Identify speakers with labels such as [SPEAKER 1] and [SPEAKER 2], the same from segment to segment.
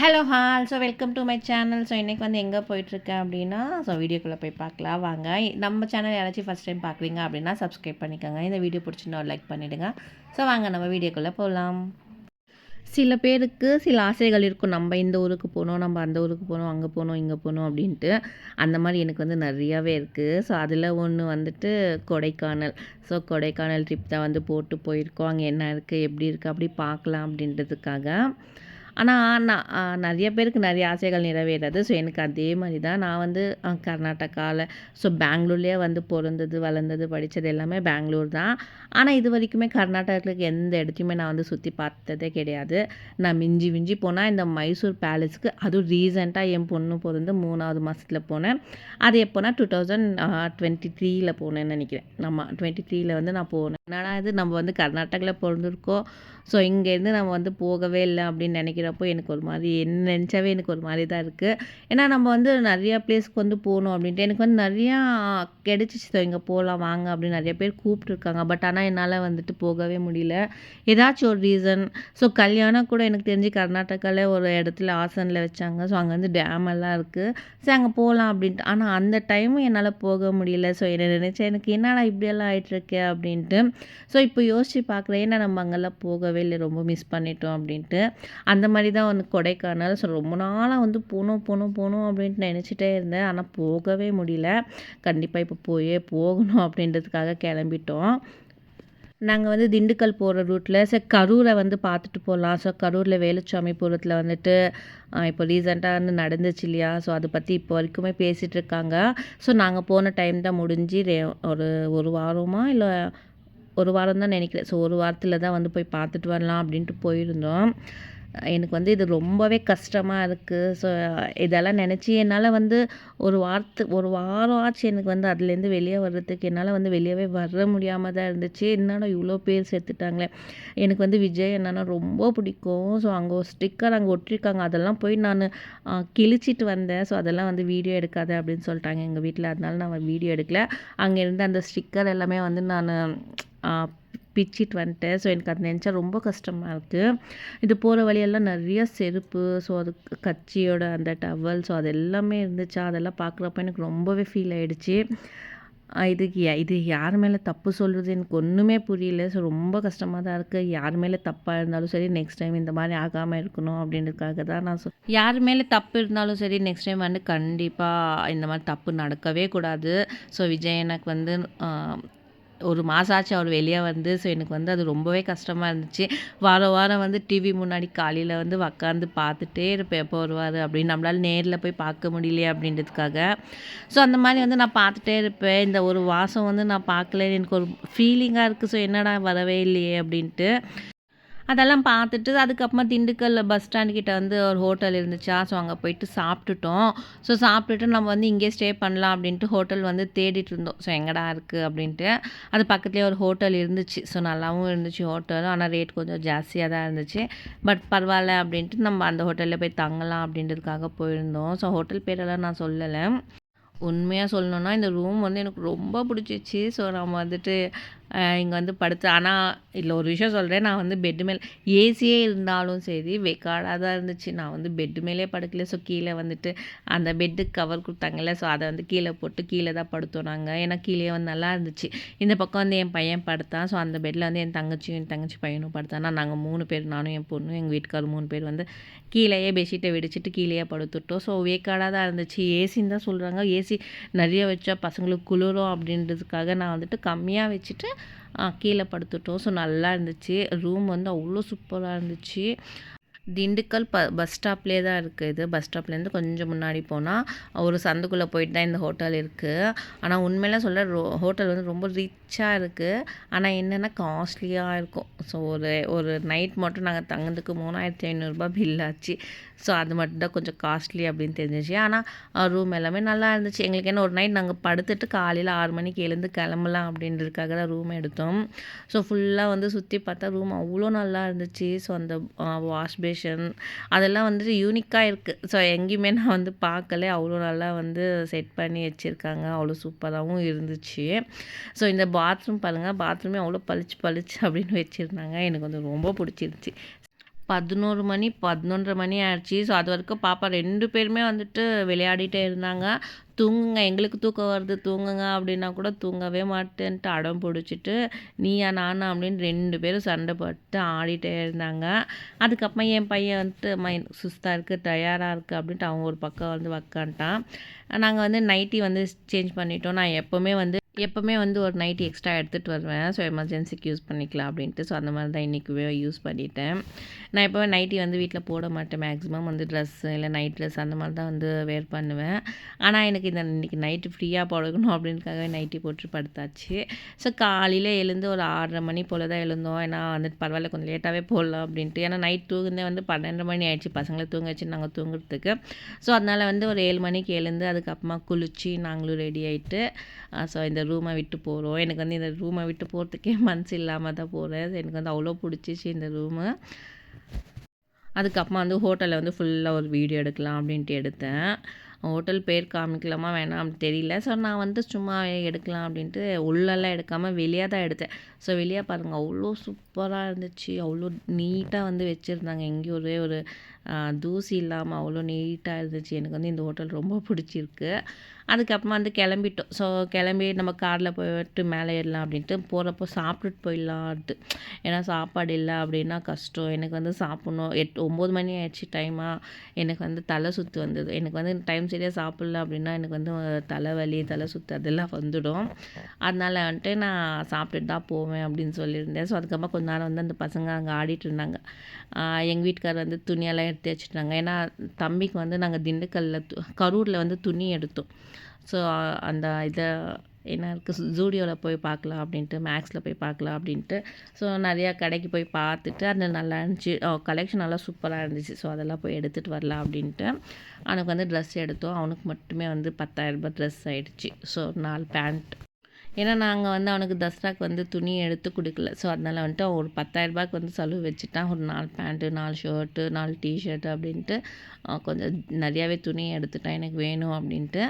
[SPEAKER 1] Hello all so welcome to my channel so இன்றைக்கி வந்து எங்கே போயிட்டுருக்கேன் அப்படின்னா ஸோ வீடியோக்குள்ளே போய் பார்க்கலாம். வாங்க. நம்ம சேனல் யாராச்சும் ஃபஸ்ட் டைம் பார்க்குறீங்க அப்படின்னா சப்ஸ்கிரைப் பண்ணிக்கோங்க. இந்த வீடியோ பிடிச்சிருந்தா லைக் பண்ணிவிடுங்க ஸோ வாங்க நம்ம வீடியோக்குள்ளே போகலாம் சில பேருக்கு சில ஆசைகள் இருக்கும். நம்ம இந்த ஊருக்கு போகணும் நம்ம அந்த ஊருக்கு போகணும் அங்கே போகணும் இங்கே போகணும் அப்படின்ட்டு. அந்த மாதிரி எனக்கு வந்து நிறையாவே இருக்குது ஸோ அதில் ஒன்று வந்துட்டு கொடைக்கானல். ஸோ கொடைக்கானல் ட்ரிப் தான் வந்து போட்டு போயிருக்கோம். அங்கே என்ன இருக்குது எப்படி இருக்குது அப்படி பார்க்கலாம் அப்படின்றதுக்காக. ஆனால் நான் நிறைய பேருக்கு நிறைய ஆசைகள் நிறைவேறது. ஸோ எனக்கு அதே மாதிரி தான் நான் வந்து கர்நாடகாவில் ஸோ பெங்களூர்லேயே வந்து பிறந்தது வளர்ந்தது படித்தது எல்லாமே பெங்களூர் தான். ஆனால் இது வரைக்குமே கர்நாடகத்துக்கு எந்த இடத்தையுமே நான் வந்து சுற்றி பார்த்ததே கிடையாது. நான் மிஞ்சி மிஞ்சி போனால் இந்த மைசூர் பேலஸ்க்கு அதுவும் ரீசெண்டாக என் பொண்ணு பிறந்து மூணாவது மாதத்தில் போனேன். அது எப்போனா டூ தௌசண்ட் டுவெண்ட்டி த்ரீயில் போனேன்னு நினைக்கிறேன். நம்ம டுவெண்ட்டி த்ரீயில் வந்து நான் போனேன். என்னடா இது நம்ம வந்து கர்நாடகாவில் பிறந்திருக்கோம். ஸோ இங்கேருந்து நம்ம வந்து போகவே இல்லை அப்படின்னு நினைக்கிறப்போ எனக்கு ஒரு மாதிரி என்ன நினச்சாவே எனக்கு ஒரு மாதிரி தான் இருக்குது ஏன்னா நம்ம வந்து நிறையா பிளேஸ்க்கு வந்து போகணும் அப்படின்ட்டு. எனக்கு வந்து நிறையா கிடச்சிச்சு. ஸோ இங்கே போகலாம் வாங்க அப்படின்னு நிறைய பேர் கூப்பிட்ருக்காங்க பட் ஆனால் என்னால் வந்துட்டு போகவே முடியல. ஏதாச்சும் ஒரு ரீசன் ஸோ கல்யாணம் கூட எனக்கு தெரிஞ்சு கர்நாடகாவில் ஒரு இடத்துல ஆசனில் வச்சாங்க. ஸோ அங்கே வந்து டேம் எல்லாம் இருக்குது ஸோ அங்கே போகலாம் அப்படின்ட்டு. ஆனால் அந்த டைமும் என்னால் போக முடியல. ஸோ என்ன நினச்சேன் எனக்கு என்னடா இப்படியெல்லாம் ஆகிட்டுருக்கு அப்படின்ட்டு. ஸோ இப்போ யோசித்து பார்க்குறேன் ஏன்னா நம்ம அங்கெல்லாம் போகவே இல்லை. ரொம்ப மிஸ் பண்ணிட்டோம் அப்படின்ட்டு. அந்த மாதிரி தான் வந்து கொடைக்கானல். ஸோ ரொம்ப நாளாக வந்து போகணும் போகணும் போகணும் அப்படின்ட்டு நினச்சிட்டே இருந்தேன். ஆனால் போகவே முடியல. கண்டிப்பாக இப்போ போயே போகணும் அப்படின்றதுக்காக கிளம்பிட்டோம். நாங்கள் வந்து திண்டுக்கல் போகிற ரூட்டில் சார் கரூரை வந்து பார்த்துட்டு போகலாம் ஸோ கரூரில் வேலுச்சாமிபுரத்தில் வந்துட்டு இப்போ ரீசெண்டாக வந்து நடந்துச்சு இல்லையா? ஸோ அதை பற்றி இப்போ வரைக்குமே பேசிகிட்டு இருக்காங்க. ஸோ நாங்கள் போன டைம் தான் முடிஞ்சு ஒரு ஒரு வாரமாக இல்லை ஒரு வாரம் தான் நினைக்கிறேன். ஸோ ஒரு வாரத்தில் தான் வந்து போய் பார்த்துட்டு வரலாம் அப்படின்ட்டு போயிருந்தோம். எனக்கு வந்து இது ரொம்பவே கஷ்டமாக இருக்குது ஸோ இதெல்லாம் நினச்சி என்னால் வந்து ஒரு வாரத்து ஒரு வாரம் ஆச்சு எனக்கு வந்து அதுலேருந்து வெளியே வர்றதுக்கு. என்னால் வந்து வெளியவே வர முடியாமல் தான் இருந்துச்சு. என்னடா இவ்வளோ பேர் சேர்த்துட்டாங்களே. எனக்கு வந்து விஜய் என்னன்னா ரொம்ப பிடிக்கும். ஸோ அங்கே ஒரு ஸ்டிக்கர் அங்கே ஒட்டிருக்காங்க அதெல்லாம் போய் நான் கிழிச்சிட்டு வந்தேன். ஸோ அதெல்லாம் வந்து வீடியோ எடுக்காத அப்படின்னு சொல்லிட்டாங்க எங்கள் வீட்டில் அதனால நான் வீடியோ எடுக்கல. அங்கே இருந்த அந்த ஸ்டிக்கர் எல்லாமே வந்து நான் பிச்சிட்டு வந்துட்டேன். ஸோ எனக்கு அது நினச்சா ரொம்ப கஷ்டமாக இருக்குது இது போகிற வழியெல்லாம் நிறைய செருப்பு ஸோ அது கட்சியோட அந்த டவல் ஸோ அது எல்லாமே இருந்துச்சா? அதெல்லாம் பார்க்குறப்ப எனக்கு ரொம்பவே ஃபீல் ஆகிடுச்சு இதுக்கு இது யார் மேலே தப்பு சொல்கிறது எனக்கு ஒன்றுமே புரியல. ஸோ ரொம்ப கஷ்டமாக தான் இருக்குது யார் மேலே தப்பாக இருந்தாலும் சரி நெக்ஸ்ட் டைம் இந்த மாதிரி ஆகாமல் இருக்கணும் அப்படின்றதுக்காக தான் நான் சொல் யார் மேலே தப்பு இருந்தாலும் சரி நெக்ஸ்ட் டைம் வந்து கண்டிப்பாக இந்த மாதிரி தப்பு நடக்கவே கூடாது. ஸோ விஜய் எனக்கு வந்து ஒரு மாதம் ஆச்சு அவர் வெளியே வந்து. ஸோ எனக்கு வந்து அது ரொம்பவே கஷ்டமாக இருந்துச்சு. வாரம் வாரம் வந்து டிவி முன்னாடி காலையில் வந்து உக்காந்து பார்த்துட்டே இருப்பேன். எப்போ வருவார் அப்படின்னு நம்மளால் நேரில் போய் பார்க்க முடியலையே அப்படின்றதுக்காக. ஸோ அந்த மாதிரி வந்து நான் பார்த்துட்டே இருப்பேன். இந்த ஒரு வாசம் வந்து நான் பார்க்கல எனக்கு ஒரு ஃபீலிங்காக இருக்குது ஸோ என்னடா வரவே இல்லையே அப்படின்ட்டு. அதெல்லாம் பார்த்துட்டு அதுக்கப்புறமா திண்டுக்கல்லில் பஸ் ஸ்டாண்ட் கிட்ட வந்து ஒரு ஹோட்டல் இருந்துச்சா. ஸோ அங்கே போயிட்டு சாப்பிட்டுட்டோம். ஸோ சாப்பிட்டுட்டு நம்ம வந்து இங்கே ஸ்டே பண்ணலாம் அப்படின்ட்டு ஹோட்டல் வந்து தேடிட்டு இருந்தோம். ஸோ எங்கடா இருக்குது அப்படின்ட்டு. அது பக்கத்துலேயே ஒரு ஹோட்டல் இருந்துச்சு. ஸோ நல்லாவும் இருந்துச்சு ஹோட்டல் ஆனால் ரேட் கொஞ்சம் ஜாஸ்தியாக தான் இருந்துச்சு. பட் பரவாயில்ல அப்படின்ட்டு நம்ம அந்த ஹோட்டலில் போய் தங்கலாம் அப்படின்றதுக்காக போயிருந்தோம். ஸோ ஹோட்டல் பேரெல்லாம் நான் சொல்லலை. உண்மையாக சொல்லணுன்னா இந்த ரூம் வந்து எனக்கு ரொம்ப பிடிச்சிச்சு. ஸோ நம்ம வந்துட்டு இங்கே வந்து படுத்து ஆனால் இல்லை ஒரு விஷயம் சொல்கிறேன் நான் வந்து பெட்டு மேலே ஏசியே இருந்தாலும் சரி வெக்காடாக தான் இருந்துச்சு. நான் வந்து பெட்டு மேலே படுக்கல. ஸோ கீழே வந்துட்டு அந்த பெட்டுக்கு கவர் கொடுத்தாங்கல்ல. ஸோ அதை வந்து கீழே போட்டு கீழே தான் படுத்தோம் நாங்கள் ஏன்னா கீழே வந்து நல்லா இருந்துச்சு. இந்த பக்கம் வந்து என் பையன் படுத்தான். ஸோ அந்த பெட்டில் வந்து என் தங்கச்சியும் என் தங்கச்சி பையனும் படுத்தானா நாங்கள் மூணு பேர் நானும் என் பொண்ணும் எங்கள் வீட்டுக்கார் மூணு பேர் வந்து கீழேயே பெட்ஷீட்டை வெடிச்சிட்டு கீழேயே படுத்துட்டோம். ஸோ வேக்காடாக தான் இருந்துச்சு. ஏசின்னு தான் சொல்கிறாங்க ஏசி நிறைய வச்சா பசங்களுக்கு குளிரும் அப்படின்றதுக்காக நான் வந்துட்டு கம்மியாக வச்சுட்டு கீழே படுத்துட்டோம். ஸோ நல்லா இருந்துச்சு. ரூம் வந்து அவ்வளோ சூப்பராக இருந்துச்சு. திண்டுக்கல் ப பஸ் ஸ்டாப்லேயே தான் இருக்குது இது. பஸ் ஸ்டாப்லேருந்து கொஞ்சம் முன்னாடி போனால் ஒரு சந்துக்குள்ளே போயிட்டு தான் இந்த ஹோட்டல் இருக்குது ஆனால் உண்மையில சொல்ல ரோ ஹோட்டல் வந்து ரொம்ப ரிச்சாக இருக்குது ஆனால் என்னென்னா காஸ்ட்லியாக இருக்கும். ஸோ ஒரு ஒரு நைட் மட்டும் நாங்கள் தங்கிறதுக்கு மூணாயிரத்தி ஐநூறுரூபா பில் ஆச்சு. ஸோ அது மட்டும்தான் கொஞ்சம் காஸ்ட்லி அப்படின்னு தெரிஞ்சிச்சு. ஆனால் ரூம் எல்லாமே நல்லா இருந்துச்சு. எங்களுக்கு என்ன ஒரு நைட் நாங்கள் படுத்துட்டு காலையில் ஆறு மணிக்கு எழுந்து கிளம்பலாம் அப்படின்றதுக்காக தான் ரூம் எடுத்தோம். ஸோ ஃபுல்லாக வந்து சுற்றி பார்த்தா ரூம் அவ்வளோ நல்லா இருந்துச்சு. ஸோ அந்த வாஷ் பேஷன் அதெல்லாம் வந்துட்டு யூனிக்காக இருக்குது ஸோ எங்கேயுமே நான் வந்து பார்க்கல. அவ்வளோ நல்லா வந்து செட் பண்ணி வச்சுருக்காங்க. அவ்வளோ சூப்பராகவும் இருந்துச்சு. ஸோ இந்த பாத்ரூம் பாருங்கள் பாத்ரூமே அவ்வளோ பளிச்சு பளிச்சு அப்படின்னு வச்சுருந்தாங்க. எனக்கு வந்து ரொம்ப பிடிச்சிருந்துச்சி. 11 மணி, 11:30 மணி ஆயிடுச்சு. ஸோ, அது வரைக்கும் பாப்பா ரெண்டு பேருமே வந்துட்டு விளையாடிட்டே இருந்தாங்க. "தூங்குங்க, எங்களுக்கு தூக்கம் வருது தூங்குங்க" அப்படின்னா கூட தூங்கவே மாட்டேன்ட்டு அடம் பிடிச்சிட்டு "நீயா நானா" அப்படின்னு ரெண்டு பேரும் சண்டை போட்டு ஆடிட்டே இருந்தாங்க. அதுக்கப்புறமா என் பையன் வந்துட்டு, "அம்மா சுஸ்தாக இருக்குது தயாராக இருக்குது அப்படின்ட்டு அவன் ஒரு பக்கம் வந்து உக்காந்துட்டான். நாங்கள் வந்து நைட்டி வந்து சேஞ்ச் பண்ணிட்டோம். நான் எப்போவுமே வந்து எப்போவுமே வந்து ஒரு நைட்டி எக்ஸ்ட்ரா எடுத்துகிட்டு வருவேன். ஸோ, எமர்ஜென்சிக்கு யூஸ் பண்ணிக்கலாம் அப்படின்ட்டு. ஸோ, அந்த மாதிரி தான் இன்றைக்குவே யூஸ் பண்ணிட்டேன். நான் எப்பவுமே நைட்டி வந்து வீட்டில் போட மாட்டேன். மேக்ஸிமம் வந்து ட்ரெஸ்ஸு இல்லை நைட் ட்ரெஸ் அந்த மாதிரி தான் வந்து வேர் பண்ணுவேன். ஆனால் எனக்கு இந்த இன்றைக்கி நைட்டு ஃப்ரீயாக போடணும் அப்படின்றக்காகவே நைட்டி போட்டு படுத்தாச்சு. ஸோ, காலையில் எழுந்து ஒரு ஆறரை மணி போல் தான் எழுந்தோம். ஏன்னா வந்துட்டு பரவாயில்ல கொஞ்சம் லேட்டாகவே போடலாம் அப்படின்ட்டு. ஏன்னா நைட் தூங்குந்தே வந்து 12:30 மணி ஆயிடுச்சு. பசங்களை தூங்க வச்சு நாங்கள் தூங்குறதுக்கு. ஸோ, அதனால் வந்து ஒரு ஏழு மணிக்கு எழுந்து அதுக்கப்புறமா குளிச்சு நாங்களும் ரெடி ஆகிட்டு ஸோ இந்த ரூமை விட்டு போகிறோம் எனக்கு வந்து இந்த ரூமை விட்டு போகிறதுக்கே மனசு இல்லாமல் தான் போகிறேன் எனக்கு வந்து அவ்வளோ பிடிச்சிச்சு இந்த ரூமு. அதுக்கப்புறமா வந்து ஹோட்டலில் வந்து ஃபுல்லாக ஒரு வீடியோ எடுக்கலாம் அப்படின்ட்டு எடுத்தேன். ஹோட்டல் பேர் காமிக்கலாமா வேணாம் தெரியல. ஸோ, நான் வந்து சும்மா எடுக்கலாம் அப்படின்ட்டு உள்ளெல்லாம் எடுக்காமல் வெளியே தான் எடுத்தேன். ஸோ, வெளியே பாருங்கள் அவ்வளோ சூப்பராக இருந்துச்சு. அவ்வளோ நீட்டாக வந்து வச்சுருந்தாங்க எங்கேயும் ஒரே ஒரு தூசி இல்லாமல் அவ்வளோ நீட்டாக இருந்துச்சு. எனக்கு வந்து இந்த ஹோட்டல் ரொம்ப பிடிச்சிருக்கு. அதுக்கப்புறமா வந்து கிளம்பிட்டோம். ஸோ, கிளம்பி நம்ம காரில் போயிட்டு மேலே ஏறலாம் அப்படின்ட்டு போகிறப்போ சாப்பிட்டுட்டு போயிடலான்ட்டு. ஏன்னா சாப்பாடு இல்லை அப்படின்னா கஷ்டம். எனக்கு வந்து சாப்பிட்ணும் எட்டு ஒம்பது மணி ஆயிடுச்சு டைமாக எனக்கு வந்து தலை சுத்து வந்தது. எனக்கு வந்து டைம் சரியாக சாப்பிடல அப்படின்னா எனக்கு வந்து தலைவலி, தலை சுத்து அதெல்லாம் வந்துடும். அதனால் வந்துட்டு நான் சாப்பிட்டுட்டு தான் போவேன் அப்படின்னு சொல்லியிருந்தேன். ஸோ, அதுக்கப்புறமா கொஞ்ச நேரம் வந்து அந்த பசங்க அங்கே ஆடிட்டு இருந்தாங்க. எங்கள் வீட்டுக்கார் வீட்டுக்காரர் வந்து துணியெல்லாம் எடுத்து வச்சுட்டாங்க. ஏன்னா தம்பிக்கு வந்து நாங்கள் திண்டுக்கல்லில் து வந்து துணி எடுத்தோம். ஸோ, அந்த இதை என்ன இருக்குது ஜூடியோவில் போய் பார்க்கலாம் அப்படின்ட்டு, மேக்ஸில் போய் பார்க்கலாம் அப்படின்ட்டு. ஸோ, நிறையா கடைக்கு போய் பார்த்துட்டு அது நல்லா இருந்துச்சு. கலெக்ஷன் நல்லா சூப்பராக இருந்துச்சு. ஸோ, அதெல்லாம் போய் எடுத்துகிட்டு வரலாம் அப்படின்ட்டு, அவனுக்கு வந்து ட்ரெஸ் எடுத்தோம். அவனுக்கு மட்டுமே வந்து பத்தாயிரம் ரூபாய் ட்ரெஸ் ஆகிடுச்சி ஸோ, நாலு பேண்ட். ஏன்னா நாங்கள் வந்து அவனுக்கு தசராக்கு வந்து துணி எடுத்து கொடுக்கல ஸோ, அதனால் வந்துட்டு அவன் ஒரு பத்தாயிரரூபாய்க்கு வந்து செலவு வச்சுட்டான். ஒரு நாலு பேண்ட்டு, நாலு ஷர்ட்டு, நாலு டிஷர்ட்டு அப்படின்ட்டு கொஞ்சம் நிறையாவே துணி எடுத்துட்டான் எனக்கு வேணும் அப்படின்ட்டு.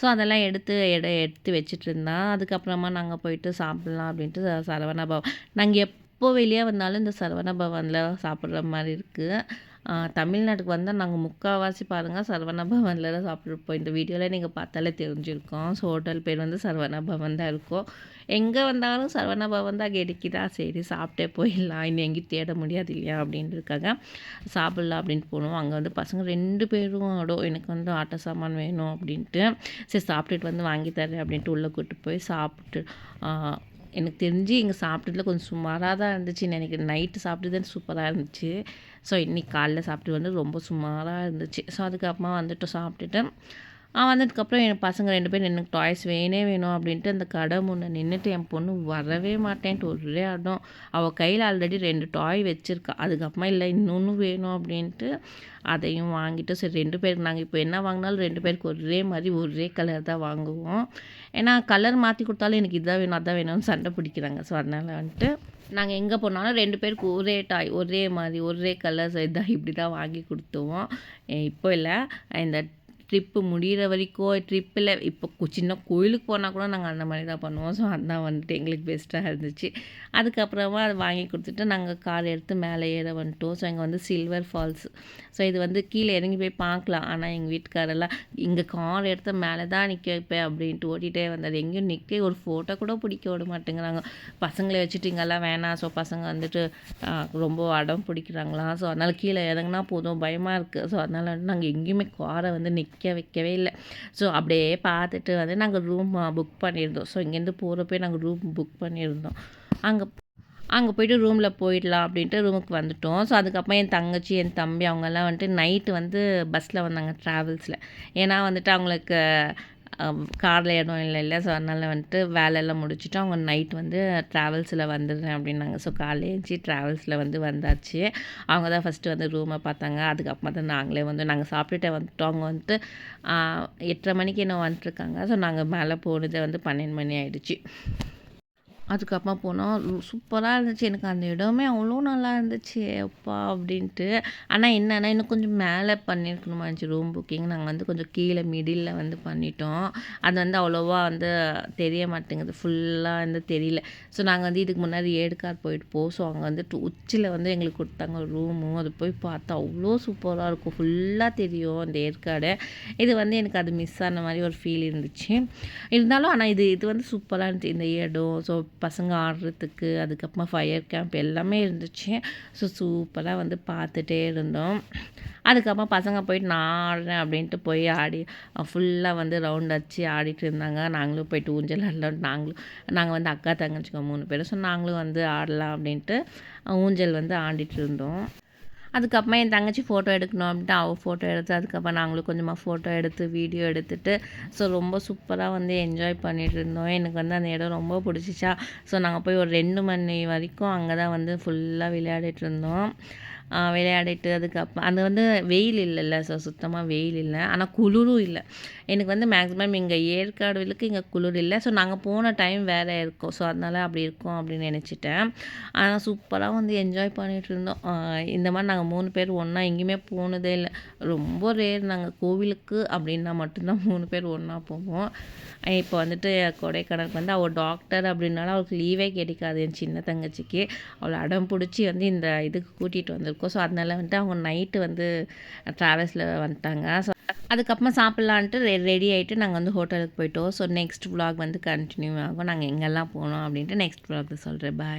[SPEAKER 1] ஸோ, அதெல்லாம் எடுத்து எடை எடுத்து வச்சுட்டு இருந்தான். அதுக்கப்புறமா நாங்கள் போயிட்டு சாப்பிட்லாம் அப்படின்ட்டு சரவணா பவன் நாங்கள் எப்போ வெளியே வந்தாலும் இந்த சரவண பவனில் சாப்பிட்ற மாதிரி இருக்குது தமிழ்நாட்டுக்கு வந்தால் நாங்கள் முக்காவாசி பாருங்கள் சரவணா பவனில் தான் சாப்பிட்ருப்போம் இந்த வீடியோவில் நீங்கள் பார்த்தாலே தெரிஞ்சிருக்கோம் ஸோ, ஹோட்டல் பேர் வந்து சரவணா பவன் தான் இருக்கும். எங்கே வந்தாலும் சரவணா பவன் தான் கிடைக்குதா, சரி சாப்பிட்டே போயிடலாம். இனி எங்கேயும் தேட முடியாது இல்லையா அப்படின்றதுக்காக சாப்பிட்லாம் அப்படின்ட்டு போனோம். அங்கே வந்து பசங்க ரெண்டு பேரும் ஆடோ எனக்கு வந்து ஆட்ட சாமான் வேணும் அப்படின்ட்டு. சரி சாப்பிட்டுட்டு வந்து வாங்கி தரேன் அப்படின்ட்டு உள்ளே கூட்டு போய் சாப்பிட்டு எனக்கு தெரிஞ்சு இங்கே சாப்பிட்டதுல கொஞ்சம் சுமாராக தான் இருந்துச்சு நினைக்கிறேன் நைட்டு சாப்பிட்டது சூப்பராக இருந்துச்சு. ஸோ, இன்றைக்கி காலைல சாப்பிட்டு வந்து ரொம்ப சுமாராக இருந்துச்சு. ஸோ, அதுக்கப்புறமா வந்துட்டு சாப்பிட்டுட்டு, வந்ததுக்கப்புறம் என் பசங்க ரெண்டு பேரும் எனக்கு டாய்ஸ் வேணே வேணும் அப்படின்ட்டு அந்த கடை முன்னே நின்றுட்டு என் பொண்ணு வரவே மாட்டேன்ட்டு ஒரே அடம். அவள் கையில் ஆல்ரெடி ரெண்டு டாய் வச்சுருக்கா அதுக்கப்புறமா இல்லை இன்னொன்று வேணும் அப்படின்ட்டு அதையும் வாங்கிட்டு சரி ரெண்டு பேருக்கு நாங்கள் இப்போ என்ன வாங்கினாலும் ரெண்டு பேருக்கு ஒரே மாதிரி ஒரே கலர் தான் வாங்குவோம். ஏன்னா கலர் மாற்றி கொடுத்தாலும் எனக்கு இதான் வேணும், அதான் வேணும்னு சண்டை பிடிக்கிறாங்க. ஸோ, அதனால் வந்துட்டு நாங்கள் எங்கே போனாலும் ரெண்டு பேருக்கு ஒரே டாய், ஒரே மாதிரி ஒரே கலர்ஸ் இதான் இப்படி தான் வாங்கி கொடுத்துவோம் இப்போ இல்லை இந்த ட்ரிப்பு முடிகிற வரைக்கும் ட்ரிப்பில் இப்போ சின்ன கோயிலுக்கு போனால் கூட நாங்கள் அந்த மாதிரி தான் பண்ணுவோம். ஸோ, அதான் வந்துட்டு எங்களுக்கு பெஸ்ட்டாக இருந்துச்சு. அதுக்கப்புறமா அதை வாங்கி கொடுத்துட்டு நாங்கள் கார் எடுத்து மேலே ஏற வந்துட்டோம். ஸோ, இங்கே வந்து சில்வர் ஃபால்ஸ். ஸோ, இது வந்து கீழே இறங்கி போய் பார்க்கலாம். ஆனால் எங்கள் வீட்டுக்காரெல்லாம் இங்கே கார் எடுத்து மேலே தான் நிற்க வைப்பேன் அப்படின்ட்டு ஓட்டிகிட்டே வந்தார் எங்கேயும் நிற்க ஒரு ஃபோட்டோ கூட பிடிக்க விட மாட்டேங்கிறாங்க. பசங்களை வச்சுட்டு இங்கெல்லாம் வேணாம். ஸோ, பசங்க வந்துட்டு ரொம்ப அடம் பிடிக்கிறாங்களாம். ஸோ, அதனால் கீழே இறங்குனா போதும் பயமாக இருக்குது ஸோ, அதனால் வந்து நாங்கள் எங்கேயுமே காரை வந்து நிற்க நிற்க வைக்கவே இல்லை ஸோ, அப்படியே பார்த்துட்டு வந்து நாங்கள் ரூம் புக் பண்ணியிருந்தோம். ஸோ, இங்கேருந்து போகிறப்பே நாங்கள் ரூம் புக் பண்ணியிருந்தோம். அங்கே அங்கே போயிட்டு ரூமில் போயிடலாம் அப்படின்ட்டு ரூமுக்கு வந்துட்டோம். ஸோ, அதுக்கப்புறம் என் தங்கச்சி, என் தம்பி அவங்கெல்லாம் வந்துட்டு நைட்டு வந்து பஸ்ஸில் வந்தாங்க ட்ராவல்ஸில் ஏன்னா வந்துட்டு அவங்களுக்கு காரில் இடம் இல்லை ஸோ, அதனால் வந்துட்டு வேலையெல்லாம் முடிச்சுட்டு அவங்க நைட் வந்து ட்ராவல்ஸில் வந்துடுறேன் அப்படின்னாங்க. ஸோ, காலைல எந்திச்சு ட்ராவல்ஸில் வந்து வந்தாச்சு. அவங்க தான் ஃபர்ஸ்ட்டு வந்து ரூமை பார்த்தாங்க. அதுக்கப்புறமா தான் நாங்களே வந்து நாங்கள் சாப்பிட்டுட்டே வந்துட்டோம். அவங்க வந்துட்டு எட்டரை மணிக்கு என்ன வந்துட்டுருக்காங்க. ஸோ, நாங்கள் மேலே போனது வந்து 12 மணி ஆகிடுச்சு அதுக்கப்புறமா போனோம் சூப்பராக இருந்துச்சு. எனக்கு அந்த இடமே அவ்வளோ நல்லா இருந்துச்சு. அப்பா அப்படின்ட்டு. ஆனால் என்னென்னா இன்னும் கொஞ்சம் மேலே பண்ணியிருக்கணுமா இருந்துச்சு ரூம் புக்கிங் நாங்கள் வந்து கொஞ்சம் கீழே மிடில் வந்து பண்ணிட்டோம். அது வந்து அவ்வளோவா வந்து தெரிய மாட்டேங்குது. ஃபுல்லாக வந்து தெரியல. ஸோ நாங்கள் வந்து இதுக்கு முன்னாடி ஏடுக்கார் போயிட்டு போ. ஸோ அங்கே வந்து உச்சியில் வந்து எங்களுக்கு கொடுத்தாங்க ஒரு ரூமும் அது போய் பார்த்தா அவ்வளோ சூப்பராக இருக்கும். ஃபுல்லாக தெரியும் அந்த ஏற்காடு இது வந்து எனக்கு அது மிஸ் ஆன மாதிரி ஒரு ஃபீல் இருந்துச்சு. இருந்தாலும் ஆனால் இது இது வந்து சூப்பராக இருந்துச்சு. இந்த இடம். ஸோ பசங்க ஆடுறதுக்கு அதுக்கப்புறமா ஃபயர் கேம்ப் எல்லாமே இருந்துச்சு. ஸோ சூப்பராக வந்து பார்த்துட்டே இருந்தோம். அதுக்கப்புறம் பசங்க போயிட்டு நான் ஆடுறேன் அப்படின்ட்டு போய் ஆடி ஃபுல்லாக வந்து ரவுண்ட் அடிச்சு ஆடிட்டு இருந்தாங்க. நாங்களும் போயிட்டு ஊஞ்சல் ஆடலாம் நாங்களும் நாங்கள் வந்து அக்கா தங்கச்சிக்கோ மூணு பேரும். ஸோ நாங்களும் வந்து ஆடலாம் அப்படின்ட்டு ஊஞ்சல் வந்து ஆடிட்டு இருந்தோம். அதுக்கப்புறமா என் தங்கச்சி ஃபோட்டோ எடுக்கணும் அப்படின்ட்டு அவள் ஃபோட்டோ எடுத்து அதுக்கப்புறம் நாங்களும் கொஞ்சமாக ஃபோட்டோ எடுத்து வீடியோ எடுத்துட்டு ஸோ ரொம்ப சூப்பராக வந்து என்ஜாய் பண்ணிகிட்டு இருந்தோம். எனக்கு வந்து அந்த இடம் ரொம்ப பிடிச்சிச்சா. ஸோ நாங்கள் போய் ஒரு ரெண்டு மணி வரைக்கும் அங்கே தான் வந்து ஃபுல்லாக விளையாடிட்டு இருந்தோம். விளையாடிட்டு அதுக்கப்புறம் அது வந்து வெயில் இல்லைல்ல ஸோ சுத்தமாக வெயில் இல்லை. ஆனால் குளிரும் இல்லை. எனக்கு வந்து மேக்ஸிமம் இங்கே ஏற்காடுகளுக்கு இங்கே குளிர் இல்லை. ஸோ நாங்கள் போன டைம் வேறு இருக்கும். ஸோ அதனால் அப்படி இருக்கும் அப்படின்னு நினச்சிட்டேன். ஆனால் சூப்பராக வந்து என்ஜாய் பண்ணிகிட்டு இருந்தோம். இந்த மாதிரி நாங்கள் மூணு பேர் ஒன்றா எங்கேயுமே போனதே இல்லை. ரொம்ப ரேர் நாங்கள் கோவிலுக்கு அப்படின்னா மட்டும்தான் மூணு பேர் ஒன்றா போவோம். இப்போ வந்துட்டு கொடைக்கானலுக்கு வந்து அவள் டாக்டர் அப்படின்னாலும் அவளுக்கு லீவே கிடைக்காது. என் சின்ன தங்கச்சிக்கு. அவளை அடம் பிடிச்சி வந்து இந்த இதுக்கு கூட்டிகிட்டு இருக்கும். ஸோ அதனால வந்துட்டு அவங்க நைட்டு வந்து ட்ராவல்ஸில் வந்துட்டாங்க. ஸோ அதுக்கப்புறமா சாப்பிட்லான்ட்டு ரெ ரெடி ஆகிட்டு நாங்கள் வந்து ஹோட்டலுக்கு போயிட்டோம். ஸோ நெக்ஸ்ட் விலாக் வந்து கண்டினியூ ஆகும். நாங்கள் எங்கெல்லாம் போனோம் அப்படின்ட்டு நெக்ஸ்ட் விலாக் சொல்கிறேன் பாய்